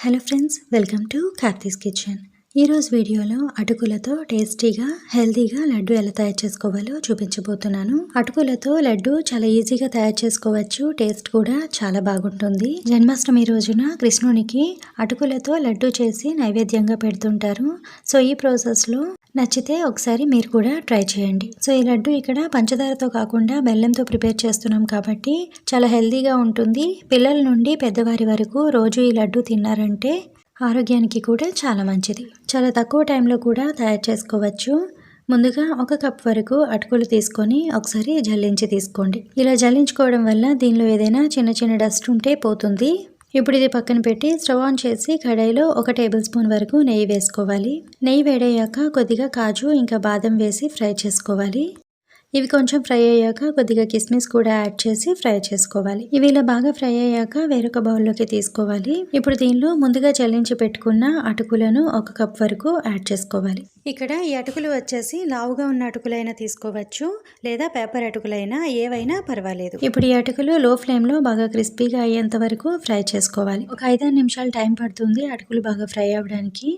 Hello friends welcome to Karthi's kitchen ఈరోజు వీడియోలో అటుకులతో టేస్టీగా హెల్తీగా లడ్డు ఎలా తయారు చేసుకోవాలో చూపించబోతున్నాను. అటుకులతో లడ్డు చాలా ఈజీగా తయారు చేసుకోవచ్చు టేస్ట్ కూడా చాలా బాగుంటుంది. జన్మాష్టమి రోజున కృష్ణునికి అటుకులతో లడ్డు చేసి నైవేద్యంగా పెడుతుంటారు. సో ఈ ప్రాసెస్లో నచ్చితే ఒకసారి మీరు కూడా ట్రై చేయండి. సో ఈ లడ్డు ఇక్కడ పంచదారతో కాకుండా బెల్లంతో ప్రిపేర్ చేస్తున్నాం కాబట్టి చాలా హెల్తీగా ఉంటుంది. పిల్లల నుండి పెద్దవారి వరకు రోజు ఈ లడ్డు తిన్నారంటే ఆరోగ్యానికి కూడా చాలా మంచిది. చాలా తక్కువ టైంలో కూడా తయారు చేసుకోవచ్చు. ముందుగా ఒక కప్ వరకు అటుకులు తీసుకొని ఒకసారి జల్లించి తీసుకోండి. ఇలా జల్లించుకోవడం వల్ల దీనిలో ఏదైనా చిన్న చిన్న డస్ట్ ఉంటే పోతుంది. ఇప్పుడు ఇది పక్కన పెట్టి స్టవ్ ఆన్ చేసి కడాయిలో ఒక టేబుల్ స్పూన్ వరకు నెయ్యి వేసుకోవాలి. నెయ్యి వేడయ్యాక కొద్దిగా కాజు ఇంకా బాదం వేసి ఫ్రై చేసుకోవాలి. ఇవి కొంచెం ఫ్రై అయ్యాక కొద్దిగా కిస్మిస్ కూడా యాడ్ చేసి ఫ్రై చేసుకోవాలి. ఇవి ఇలా బాగా ఫ్రై అయ్యాక వేరొక బౌల్లోకి తీసుకోవాలి. ఇప్పుడు దీనిలో ముందుగా చల్లించి పెట్టుకున్న అటుకులను ఒక కప్ వరకు యాడ్ చేసుకోవాలి. ఇక్కడ ఈ అటుకులు వచ్చేసి లావుగా ఉన్న అటుకులైనా తీసుకోవచ్చు లేదా పేపర్ అటుకులైనా ఏవైనా పర్వాలేదు. ఇప్పుడు ఈ అటుకులు లో ఫ్లేమ్లో బాగా క్రిస్పీగా అయ్యేంత వరకు ఫ్రై చేసుకోవాలి. ఒక ఐదారు నిమిషాలు టైం పడుతుంది అటుకులు బాగా ఫ్రై అవ్వడానికి.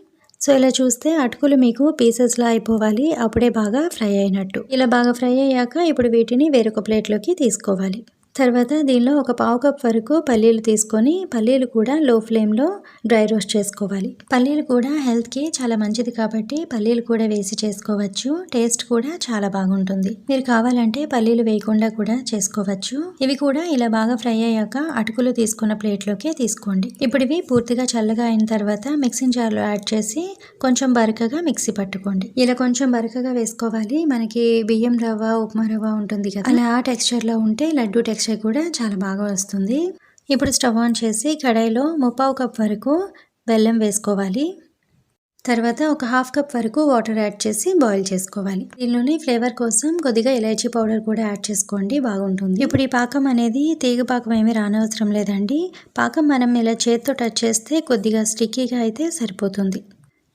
సో ఇలా చూస్తే అటుకులు మీకు పీసెస్లా అయిపోవాలి. అప్పుడే బాగా ఫ్రై అయినట్టు. ఇలా బాగా ఫ్రై అయ్యాక ఇప్పుడు వీటిని వేరొక ప్లేట్లోకి తీసుకోవాలి. తర్వాత దీనిలో ఒక పావు కప్ వరకు పల్లీలు తీసుకొని పల్లీలు కూడా లో ఫ్లేమ్లో డ్రై రోస్ట్ చేసుకోవాలి. పల్లీలు కూడా హెల్త్కి చాలా మంచిది కాబట్టి పల్లీలు కూడా వేసి చేసుకోవచ్చు. టేస్ట్ కూడా చాలా బాగుంటుంది. మీరు కావాలంటే పల్లీలు వేయకుండా కూడా చేసుకోవచ్చు. ఇవి కూడా ఇలా బాగా ఫ్రై అయ్యాక అటుకులు తీసుకున్న ప్లేట్లోకి తీసుకోండి. ఇప్పుడు ఇవి పూర్తిగా చల్లగా అయిన తర్వాత మిక్సింగ్ జార్లో యాడ్ చేసి కొంచెం బరకగా మిక్సీ పట్టుకోండి. ఇలా కొంచెం బరకగా వేసుకోవాలి. మనకి బియ్యం రవ్వ ఉప్మా రవ్వ ఉంటుంది కదా? అలా ఆ టెక్స్చర్లో ఉంటే లడ్డు టెక్స్చర్ టెక్స్చర్ కూడా చాలా బాగా వస్తుంది. ఇప్పుడు స్టవ్ ఆన్ చేసి కడాయిలో ముప్పావు కప్ వరకు బెల్లం వేసుకోవాలి. తర్వాత ఒక హాఫ్ కప్ వరకు వాటర్ యాడ్ చేసి బాయిల్ చేసుకోవాలి. దీనిలోనే ఫ్లేవర్ కోసం కొద్దిగా ఇలాచీ పౌడర్ కూడా యాడ్ చేసుకోండి బాగుంటుంది. ఇప్పుడు ఈ పాకం అనేది తీగ పాకం ఏమీ రానవసరం లేదండి. పాకం మనం ఇలా చేత్తో టచ్ చేస్తే కొద్దిగా స్టిక్కీగా అయితే సరిపోతుంది.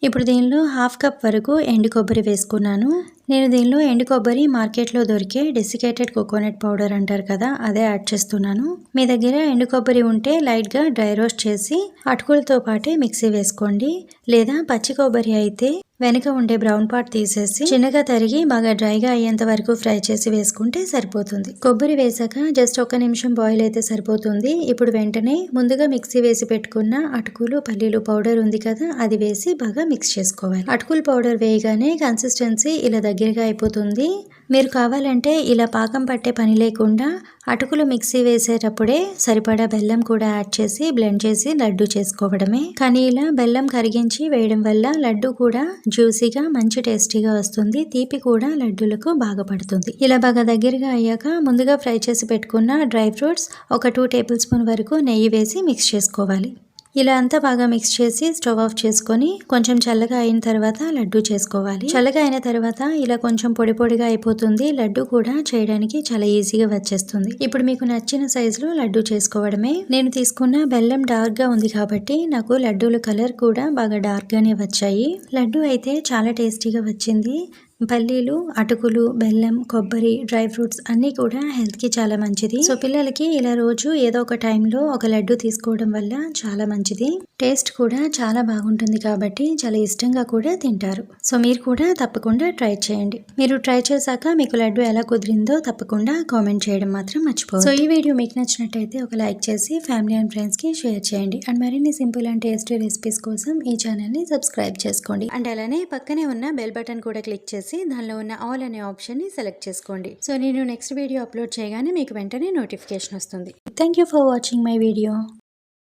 ఇప్పుడు దీనిలో హాఫ్ కప్ వరకు ఎండు కొబ్బరి వేసుకున్నాను. నేను దీనిలో ఎండు కొబ్బరి మార్కెట్లో దొరికే డెసికేటెడ్ కోకోనట్ పౌడర్ అంటారు కదా అదే యాడ్ చేస్తున్నాను. మీ దగ్గర ఎండు కొబ్బరి ఉంటే లైట్గా డ్రై రోస్ట్ చేసి అటుకులతో పాటే మిక్సీ వేసుకోండి. లేదా పచ్చి కొబ్బరి అయితే వెనక ఉండే బ్రౌన్ పార్ట్ తీసేసి చిన్నగా తరిగి బాగా డ్రైగా అయ్యేంత వరకు ఫ్రై చేసి వేసుకుంటే సరిపోతుంది. కొబ్బరి వేసాక జస్ట్ ఒక నిమిషం బాయిల్ అయితే సరిపోతుంది. ఇప్పుడు వెంటనే ముందుగా మిక్సీ వేసి పెట్టుకున్న అటుకులు పల్లీలు పౌడర్ ఉంది కదా అది వేసి బాగా మిక్స్ చేసుకోవాలి. అటుకులు పౌడర్ వేయగానే కన్సిస్టెన్సీ ఇలా దగ్గరగా అయిపోతుంది. మీరు కావాలంటే ఇలా పాకం పట్టే పని లేకుండా అటుకులు మిక్సీ వేసేటప్పుడే సరిపడా బెల్లం కూడా యాడ్ చేసి బ్లెండ్ చేసి లడ్డు చేసుకోవడమే. కానీ ఇలా బెల్లం కరిగించి వేయడం వల్ల లడ్డు కూడా జ్యూసీగా మంచి టేస్టీగా వస్తుంది. తీపి కూడా లడ్డూలకు బాగా పడుతుంది ఇలా బాగా దగ్గరగా అయ్యాక ముందుగా ఫ్రై చేసి పెట్టుకున్న డ్రై ఫ్రూట్స్ ఒక టూ టేబుల్ స్పూన్ వరకు నెయ్యి వేసి మిక్స్ చేసుకోవాలి. ఇలా అంతా బాగా మిక్స్ చేసి స్టవ్ ఆఫ్ చేసుకొని కొంచెం చల్లగా అయిన తర్వాత లడ్డు చేసుకోవాలి. చల్లగా అయిన తర్వాత ఇలా కొంచెం పొడి పొడిగా అయిపోతుంది. లడ్డు కూడా చేయడానికి చాలా ఈజీగా వచ్చేస్తుంది. ఇప్పుడు మీకు నచ్చిన సైజులో లడ్డు చేసుకోవడమే. నేను తీసుకున్న బెల్లం డార్క్గా ఉంది కాబట్టి నాకు లడ్డూల కలర్ కూడా బాగా డార్క్ గానే వచ్చాయి. లడ్డు అయితే చాలా టేస్టీగా వచ్చింది. పల్లీలు అటుకులు బెల్లం కొబ్బరి డ్రై ఫ్రూట్స్ అన్నీ కూడా హెల్త్కి చాలా మంచిది. సో పిల్లలకి ఇలా రోజు ఏదో ఒక టైంలో ఒక లడ్డు తీసుకోవడం వల్ల చాలా మంచిది. టేస్ట్ కూడా చాలా బాగుంటుంది కాబట్టి చాలా ఇష్టంగా కూడా తింటారు. సో మీరు కూడా తప్పకుండా ట్రై చేయండి. మీరు ట్రై చేశాక మీకు లడ్డు ఎలా కుదిరిందో తప్పకుండా కామెంట్ చేయడం మాత్రం మర్చిపో సో ఈ వీడియో మీకు నచ్చినట్టయితే ఒక లైక్ చేసి ఫ్యామిలీ అండ్ ఫ్రెండ్స్కి షేర్ చేయండి. అండ్ మరిన్ని సింపుల్ అండ్ టేస్టీ రెసిపీస్ కోసం ఈ ఛానల్ని సబ్స్క్రైబ్ చేసుకోండి. అండ్ అలానే పక్కనే ఉన్న బెల్ బటన్ కూడా క్లిక్ చేసి చేసి దానిలో ఉన్న ఆల్ అనే ఆప్షన్ని సెలెక్ట్ చేసుకోండి. సో నేను నెక్స్ట్ వీడియో అప్లోడ్ చేయగానే మీకు వెంటనే నోటిఫికేషన్ వస్తుంది. Thank you for watching my video